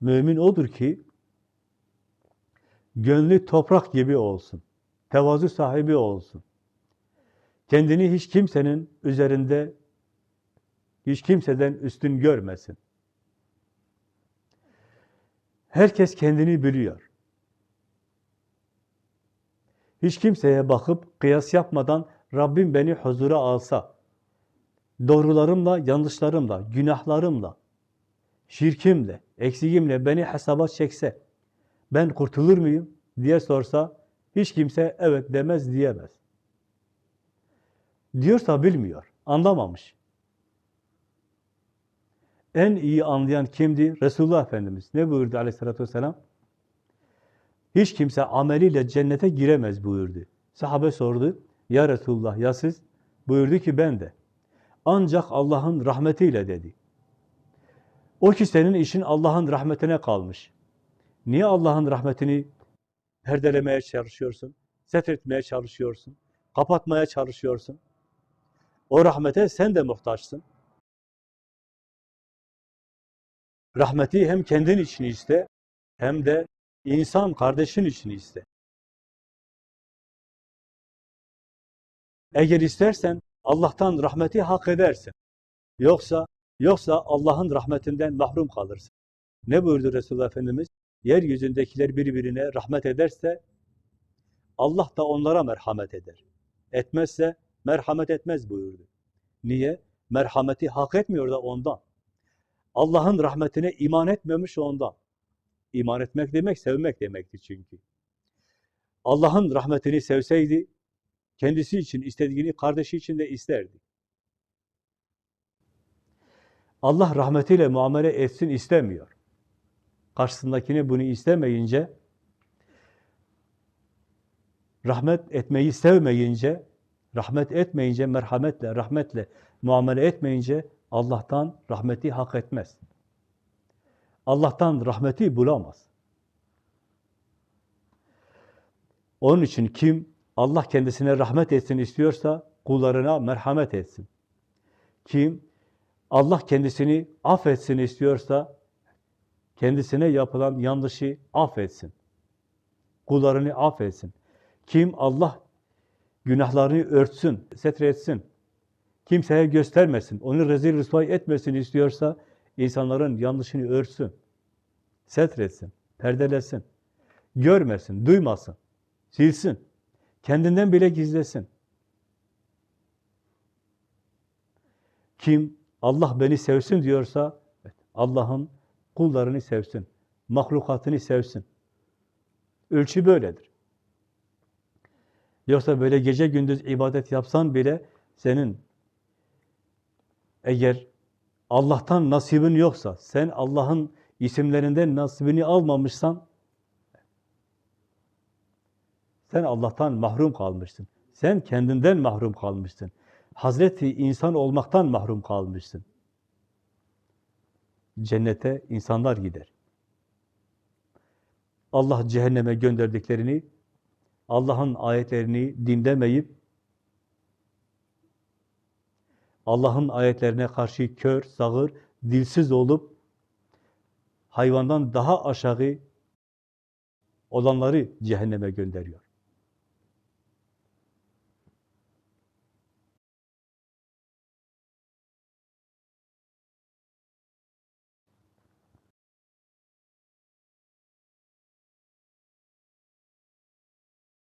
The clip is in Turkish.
Mümin odur ki gönlü toprak gibi olsun. Tevazu sahibi olsun. Kendini hiç kimsenin üzerinde hiç kimseden üstün görmesin. Herkes kendini biliyor. Hiç kimseye bakıp kıyas yapmadan Rabbim beni huzura alsa, doğrularımla, yanlışlarımla, günahlarımla, şirkimle, eksiğimle beni hesaba çekse, ben kurtulur muyum diye sorsa, hiç kimse evet demez diyemez. Diyorsa bilmiyor, anlamamış. En iyi anlayan kimdi? Resulullah Efendimiz. Ne buyurdu aleyhissalatü vesselam? Hiç kimse ameliyle cennete giremez buyurdu. Sahabe sordu. Ya Resulullah ya siz? Buyurdu ki ben de. Ancak Allah'ın rahmetiyle dedi. O ki senin işin Allah'ın rahmetine kalmış. Niye Allah'ın rahmetini perdelemeye çalışıyorsun? Setretmeye çalışıyorsun? Kapatmaya çalışıyorsun? O rahmete sen de muhtaçsın. Rahmeti hem kendin için iste, hem de insan kardeşin için iste. Eğer istersen Allah'tan rahmeti hak edersin. Yoksa yoksa Allah'ın rahmetinden mahrum kalırsın. Ne buyurdu Resulullah Efendimiz? Yeryüzündekiler birbirine rahmet ederse Allah da onlara merhamet eder. Etmezse merhamet etmez buyurdu. Niye? Merhameti hak etmiyor da ondan. Allah'ın rahmetine iman etmemiş ondan. İman etmek demek, sevmek demekti çünkü. Allah'ın rahmetini sevseydi, kendisi için istediğini kardeşi için de isterdi. Allah rahmetiyle muamele etsin istemiyor. Karşısındakini bunu istemeyince, rahmet etmeyi sevmeyince, rahmet etmeyince, merhametle, rahmetle muamele etmeyince Allah'tan rahmeti hak etmez. Allah'tan rahmeti bulamaz. Onun için kim Allah kendisine rahmet etsin istiyorsa kullarına merhamet etsin. Kim Allah kendisini affetsin istiyorsa kendisine yapılan yanlışı affetsin. Kullarını affetsin. Kim Allah günahlarını örtsün, setretsin, kimseye göstermesin, onu rezil rüsvay etmesin istiyorsa insanların yanlışını örtsün, setretsin, perdelesin, görmesin, duymasın, silsin, kendinden bile gizlesin. Kim Allah beni sevsin diyorsa Allah'ın kullarını sevsin, mahlukatını sevsin. Ölçü böyledir. Yoksa böyle gece gündüz ibadet yapsan bile senin eğer Allah'tan nasibin yoksa, sen Allah'ın isimlerinden nasibini almamışsan, sen Allah'tan mahrum kalmışsın. Sen kendinden mahrum kalmışsın. Hazreti insan olmaktan mahrum kalmışsın. Cennete insanlar gider. Allah cehenneme gönderdiklerini, Allah'ın ayetlerini dinlemeyip, Allah'ın ayetlerine karşı kör, sağır, dilsiz olup, hayvandan daha aşağı olanları cehenneme gönderiyor.